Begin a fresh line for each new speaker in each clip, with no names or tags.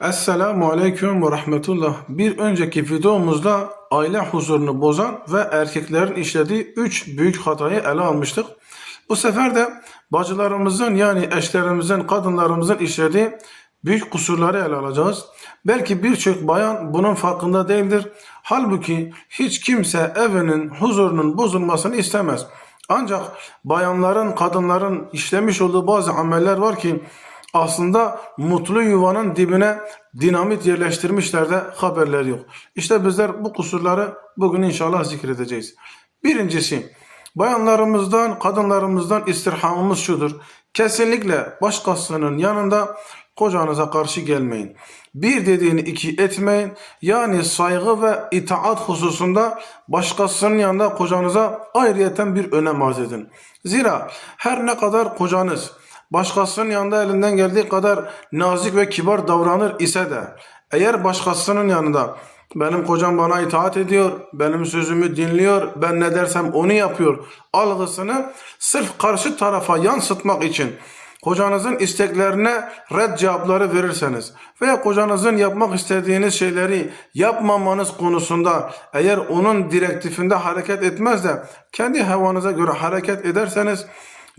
Esselamu Aleyküm ve Rahmetullah. Bir önceki videomuzda aile huzurunu bozan ve erkeklerin işlediği üç büyük hatayı ele almıştık. Bu sefer de bacılarımızın yani eşlerimizin, kadınlarımızın işlediği büyük kusurları ele alacağız. Belki birçok bayan bunun farkında değildir. Halbuki hiç kimse evinin huzurunun bozulmasını istemez. Ancak bayanların, kadınların işlemiş olduğu bazı ameller var ki aslında mutlu yuvanın dibine dinamit yerleştirmişler de haberleri yok. İşte bizler bu kusurları bugün inşallah zikredeceğiz. Birincisi bayanlarımızdan, kadınlarımızdan istirhamımız şudur. Kesinlikle başkasının yanında kocanıza karşı gelmeyin. Bir dediğini iki etmeyin. Yani saygı ve itaat hususunda başkasının yanında kocanıza ayrıyeten bir önem arz edin. Zira her ne kadar kocanız başkasının yanında elinden geldiği kadar nazik ve kibar davranır ise de eğer başkasının yanında benim kocam bana itaat ediyor, benim sözümü dinliyor, ben ne dersem onu yapıyor algısını sırf karşı tarafa yansıtmak için kocanızın isteklerine red cevapları verirseniz veya kocanızın yapmak istediğiniz şeyleri yapmamanız konusunda eğer onun direktifinde hareket etmez de kendi havanıza göre hareket ederseniz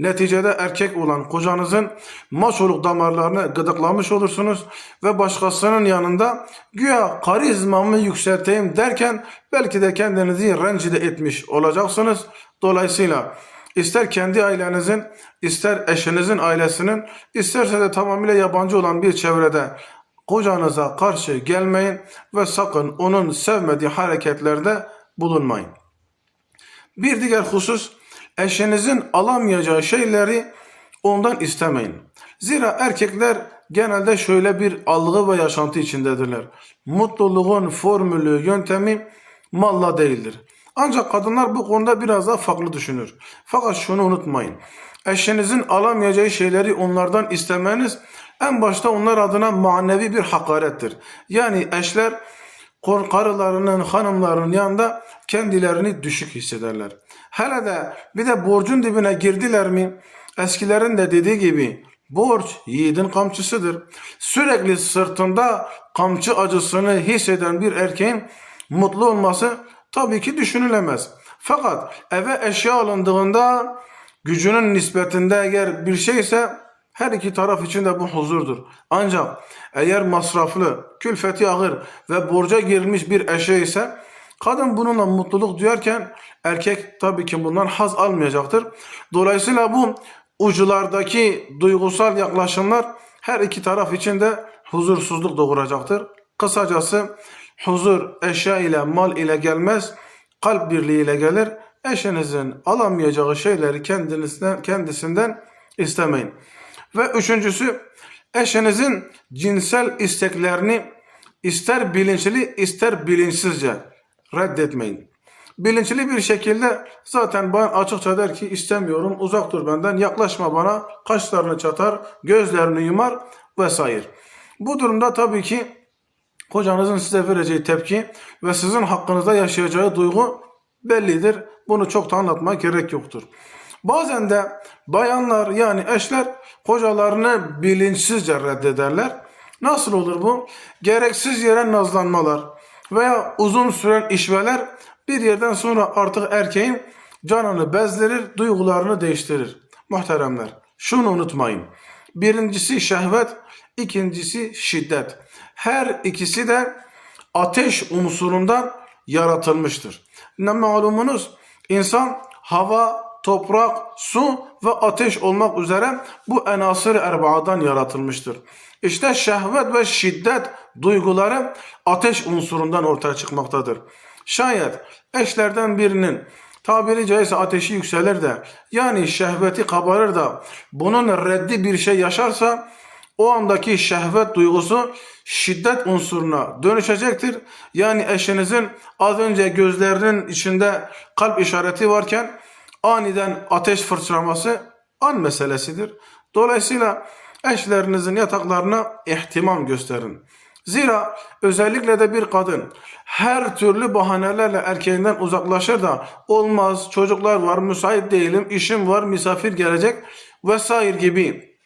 Neticede erkek olan kocanızın maçoluk damarlarını gıdıklamış olursunuz ve başkasının yanında güya karizmamı yükselteyim derken belki de kendinizi rencide etmiş olacaksınız. Dolayısıyla ister kendi ailenizin, ister eşinizin ailesinin, isterse de tamamıyla yabancı olan bir çevrede kocanıza karşı gelmeyin ve sakın onun sevmediği hareketlerde bulunmayın. Bir diğer husus eşinizin alamayacağı şeyleri ondan istemeyin. Zira erkekler genelde şöyle bir algı ve yaşantı içindedirler. Mutluluğun formülü, yöntemi malla değildir. Ancak kadınlar bu konuda biraz daha farklı düşünür. Fakat şunu unutmayın. Eşinizin alamayacağı şeyleri onlardan istemeniz en başta onlar adına manevi bir hakarettir. Yani eşler karılarının, hanımlarının yanında kendilerini düşük hissederler. Hele de bir de borcun dibine girdiler mi? Eskilerin de dediği gibi borç yiğidin kamçısıdır. Sürekli sırtında kamçı acısını hisseden bir erkeğin mutlu olması tabii ki düşünülemez. Fakat eve eşya alındığında gücünün nispetinde eğer bir şeyse her iki taraf için de bu huzurdur. Ancak eğer masraflı, külfeti ağır ve borca girilmiş bir eşya ise kadın bununla mutluluk duyarken erkek tabii ki bundan haz almayacaktır. Dolayısıyla bu uculardaki duygusal yaklaşımlar her iki taraf için de huzursuzluk doğuracaktır. Kısacası huzur eşya ile mal ile gelmez, kalp birliği ile gelir. Eşinizin alamayacağı şeyleri kendisinden, kendisinden istemeyin. Ve üçüncüsü eşinizin cinsel isteklerini ister bilinçli ister bilinçsizce reddetmeyin. Bilinçli bir şekilde zaten ben açıkça der ki istemiyorum uzak dur benden yaklaşma bana kaşlarını çatar gözlerini yumar vesaire. Bu durumda tabii ki kocanızın size vereceği tepki ve sizin hakkınızda yaşayacağı duygu bellidir. Bunu çok da anlatmaya gerek yoktur. Bazen de bayanlar yani eşler kocalarını bilinçsizce reddederler. Nasıl olur bu? Gereksiz yere nazlanmalar veya uzun süren işveler bir yerden sonra artık erkeğin canını bezdirir, duygularını değiştirir. Muhteremler, şunu unutmayın. Birincisi şehvet, ikincisi şiddet. Her ikisi de ateş unsurundan yaratılmıştır. Ne malumunuz? İnsan hava, toprak, su ve ateş olmak üzere bu enasır erbaadan yaratılmıştır. İşte şehvet ve şiddet duyguları ateş unsurundan ortaya çıkmaktadır. Şayet eşlerden birinin tabiri caizse ateşi yükselir de yani şehveti kabarır da bunun reddi bir şey yaşarsa o andaki şehvet duygusu şiddet unsuruna dönüşecektir. Yani eşinizin az önce gözlerinin içinde kalp işareti varken aniden ateş fırçalaması an meselesidir. Dolayısıyla eşlerinizin yataklarına ihtimam gösterin. Zira özellikle de bir kadın her türlü bahanelerle erkeğinden uzaklaşır da olmaz çocuklar var müsait değilim işim var misafir gelecek vesaire gibi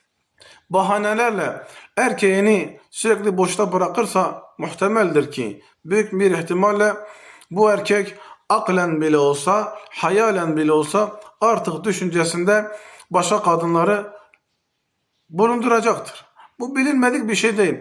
bahanelerle erkeğini sürekli boşta bırakırsa muhtemeldir ki büyük bir ihtimalle bu erkek aklen bile olsa, hayalen bile olsa artık düşüncesinde başka kadınları bulunduracaktır. Bu bilinmedik bir şey değil.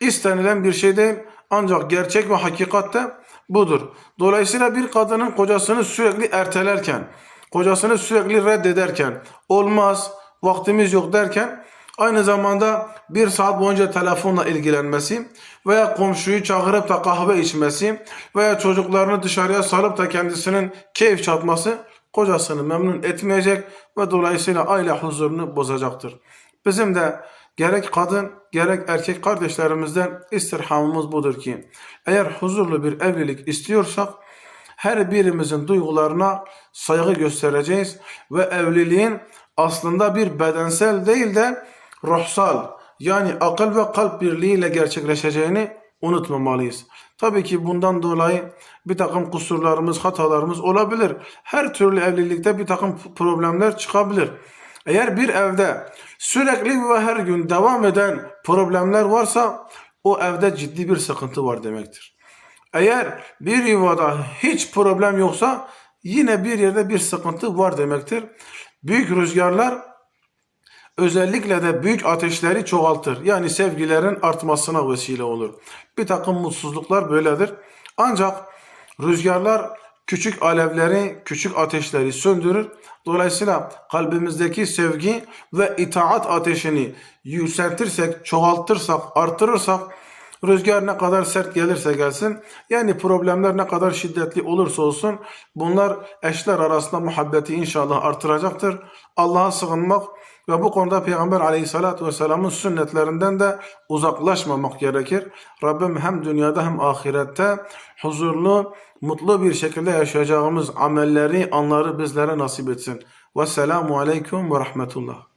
İstenilen bir şey değil. Ancak gerçek ve hakikatte budur. Dolayısıyla bir kadının kocasını sürekli ertelerken, kocasını sürekli reddederken, olmaz, vaktimiz yok derken, aynı zamanda bir saat boyunca telefonla ilgilenmesi veya komşuyu çağırıp da kahve içmesi veya çocuklarını dışarıya salıp da kendisinin keyif çatması kocasını memnun etmeyecek ve dolayısıyla aile huzurunu bozacaktır. Bizim de gerek kadın gerek erkek kardeşlerimizden istirhamımız budur ki eğer huzurlu bir evlilik istiyorsak her birimizin duygularına saygı göstereceğiz ve evliliğin aslında bir bedensel değil de ruhsal yani akıl ve kalp birliğiyle gerçekleşeceğini unutmamalıyız. Tabii ki bundan dolayı bir takım kusurlarımız, hatalarımız olabilir. Her türlü evlilikte bir takım problemler çıkabilir. Eğer bir evde sürekli ve her gün devam eden problemler varsa o evde ciddi bir sıkıntı var demektir. Eğer bir yuvada hiç problem yoksa yine bir yerde bir sıkıntı var demektir. Büyük rüzgarlar özellikle de büyük ateşleri çoğaltır. Yani sevgilerin artmasına vesile olur. Bir takım mutsuzluklar böyledir. Ancak rüzgarlar küçük alevleri, küçük ateşleri söndürür. Dolayısıyla kalbimizdeki sevgi ve itaat ateşini yükseltirsek, çoğaltırsak, artırırsak Rüzgar ne kadar sert gelirse gelsin, yani problemler ne kadar şiddetli olursa olsun bunlar eşler arasında muhabbeti inşallah artıracaktır. Allah'a sığınmak ve bu konuda Peygamber aleyhissalatü vesselamın sünnetlerinden de uzaklaşmamak gerekir. Rabbim hem dünyada hem ahirette huzurlu, mutlu bir şekilde yaşayacağımız amelleri, anları bizlere nasip etsin. Vesselamu aleyküm ve rahmetullah.